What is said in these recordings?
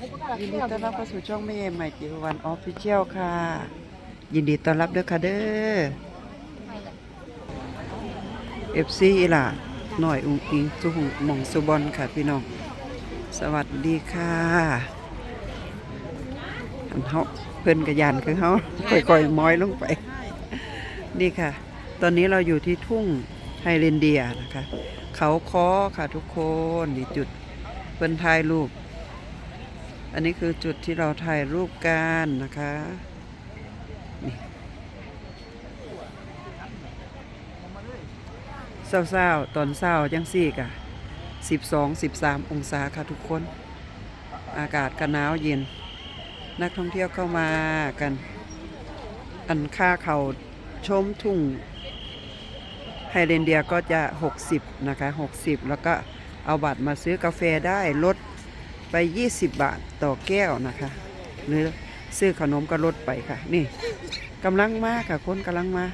ยินดีต้อนรับเข้าสู่ช่องแม่ใหม่จิรวันออฟฟิเชียลค่ะ ยินดีต้อนรับด้วยค่ะเด้อ FC อีล่ะหน่อยอุ้งอิงสุหุมองสุบอลค่ะพี่น้อง สวัสดีค่ะเฮาเพิ่นกระยานคือเฮาค่อยๆม้อยลงไป นี่ค่ะ ตอนนี้เราอยู่ที่ทุ่งไฮเรนเดียนะคะ เขาคอค่ะทุกคนนี่จุดเพิ่นถ่ายรูป อันนี้คือจุดที่เราถ่ายรูปกันนะคะนี่เศร้าๆตอนเศร้าจังสี่กะสิบสองสิบสามองศาค่ะทุกคน อากาศก็หนาวเย็น นักท่องเที่ยวเข้ามากัน อันค่าเขาชมทุ่งไฮเรนเดียก็จะ 60 นะคะ 60 แล้วก็เอาบัตรมาซื้อกาแฟได้ลด ไป 20 บาทต่อแก้วนะคะ หรือซื้อขนมก็ลดไปค่ะ นี่กำลังมาค่ะคนกำลังมา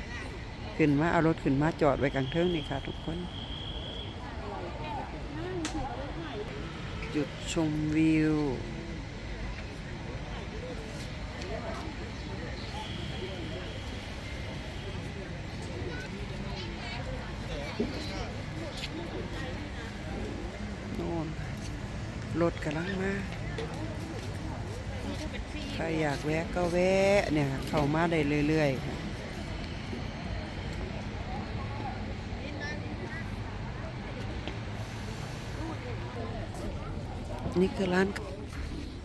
ขึ้นมาเอารถขึ้นมาจอดไว้กลางเทิงนี่ค่ะ ทุกคน จุดชมวิว โน่น รถกำลังมาใครอยากแวะก็แวะเนี่ยเข้ามาได้เรื่อยๆค่ะนี่คือร้าน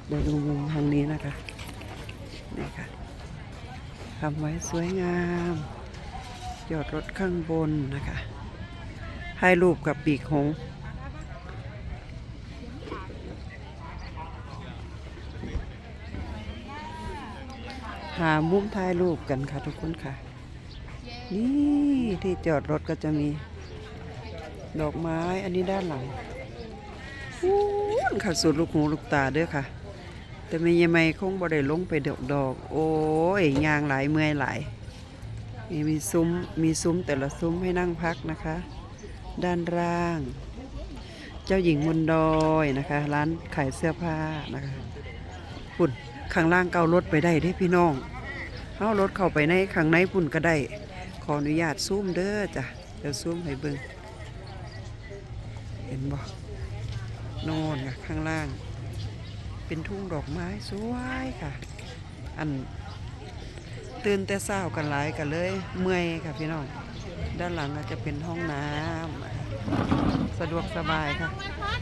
เดี๋ยวดูมุมทางนี้นะคะนี่ค่ะทำไว้สวยงามจอดรถข้างบนนะคะให้รูปกับปีกหงส์ หามุมถ่ายรูปกันค่ะทุกคนค่ะ นี่ที่จอดรถก็จะมี ดอกไม้อันนี้ด้านหลังอู้ค่ะสุดลูกหูลูกตาเด้อค่ะ แต่ไม่ยังไม่คงบ่ได้ลงไปดอกดอก โอ้ยยางหลายเมื่อยหลายมีมีซุ้มมีซุ้มแต่ละซุ้มให้นั่งพักนะคะ ด้านล่าง เจ้าหญิงบนดอยนะคะ ร้านขายเสื้อผ้านะคะฝุ่น ข้างล่างเการถไปได้เด้พี่น้องเอารถเข้าไปในข้างในพุ่นก็ได้ ขออนุญาตซูมเด้อจ้ะเดี๋ยวซูมให้เบิ่งเห็นบ่น่นค่ะข้างล่าง เป็นทุ่งดอกไม้สวยค่ะ อันตื่นแต่เช้ากันหลายกันเลย เมื่อยค่ะพี่น้อง ด้านหลังก็จะเป็นห้องน้ำสะดวกสบายค่ะ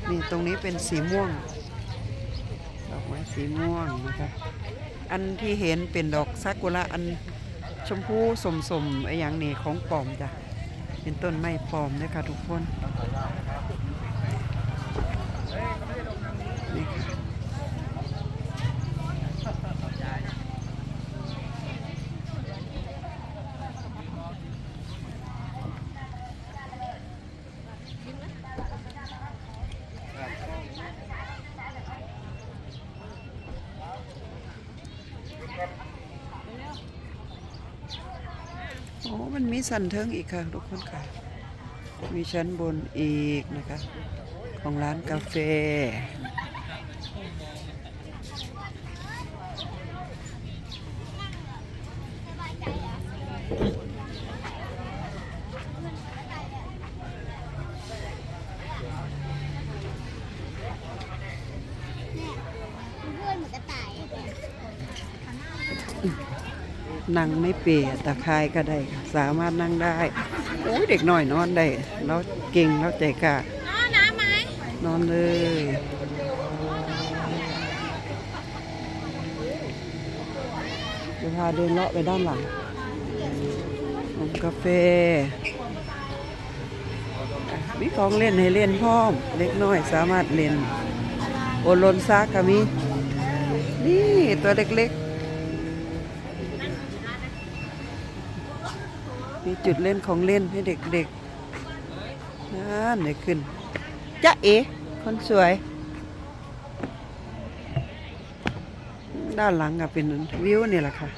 นี่ตรงนี้เป็นสีม่วง สีม่วงนะคะ อันที่เห็นเป็นดอกซากุระอันชมพูสมๆอย่างนี้ของปลอมจ้ะ เป็นต้นไม้ปลอมนะคะทุกคน มีสันเทิงอีกค่ะทุกคนค่ะ มีชั้นบนอีกนะคะ ของร้านกาแฟเพื่อนเหมือนกระต่าย นั่งไม่เปียตะคายก็ได้ค่ะสามารถนั่งได้โอ้ยเด็กน้อยนอนได้แล้วเก่งแล้วใจกล้าน้อน้ำไหมนอนเลยจะพาเดินเลาะไปด้านหลังนมกาแฟอะมีของเล่นให้เล่นพร้อม เล็กน้อยสามารถเล่นโอลนซากก็มีนี่ตัวเล็ก มีจุดเล่นของเล่นให้เด็กๆนั่นได้ขึ้นจ๊ะเอ๋คนสวย ด้านหลังก็เป็นวิวนี่แหละค่ะ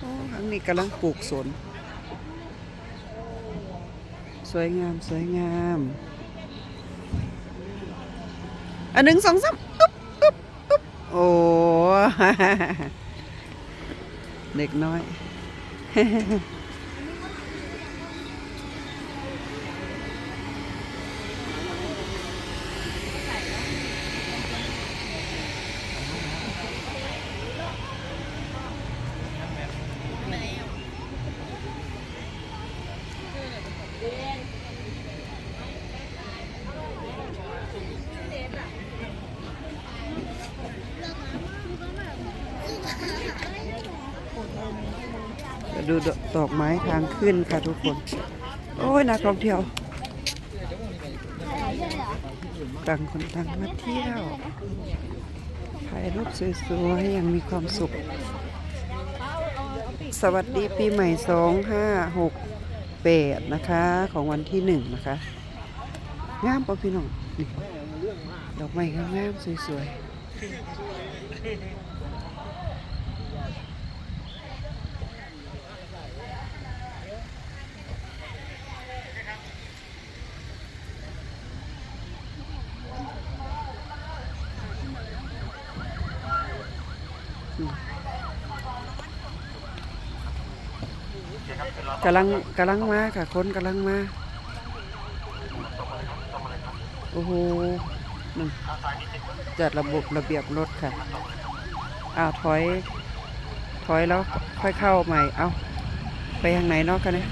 อ้ข้งนี้กำลังปลูกสวนสวยงามสวยงามอันหนึ่งสองสามอึ๊บอึ๊บอึ๊บโอ้เด็กน้อย ดูดอกไม้ทางขึ้นค่ะทุกคน โอ้ยนักท่องเที่ยวต่างคนต่างมาเที่ยวถ่ายรูปสวยๆอยังมีความสุข สวัสดีปีใหม่2568นะคะ ของวันที่หนึ่งนะคะ งามปะพี่น้อง นี่ ดอกไม้งามๆสวยๆ กำลังกำลังมาค่ะคนกำลังมา โอ้โหนั่นจัดระบบระเบียบรถค่ะ อ้าวถอย ถอยแล้วค่อยเข้าใหม่ เอาไปทางไหนนอกกันเนี่ย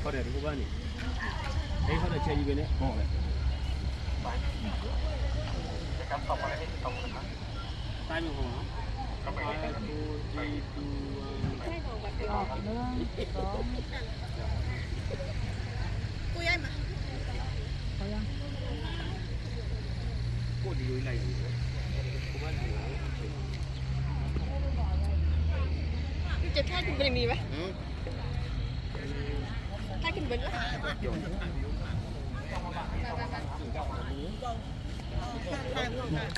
เขาเดี๋ยวดูบ้านนี่เฮ้ยเขาเดี๋ยวเชียร์ยูเวนเนี่ยมองเลย ตายมีหัวตายตูจีตูกูย้ายมากูดีอยู่ไรอยู่กูบ้านอ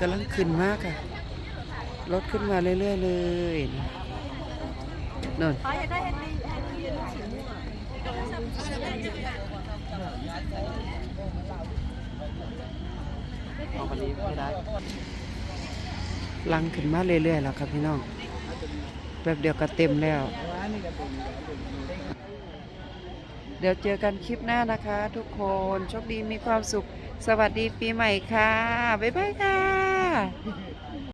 กำลังขึ้นมากค่ะ รถขึ้นมาเรื่อยๆเลยนะนนเขาอยากได้แฮนดี้แฮนดี้ลูกสีม่วงเอาคนนี้ไม่ได้ ลังขึ้นมาเรื่อยๆแล้วครับพี่น้องแป๊บเดียวก็เต็มแล้ว เดี๋ยวเจอกันคลิปหน้านะคะ ทุกคน โชคดีมีความสุข สวัสดีปีใหม่ค่ะ บ๊ายบายค่ะ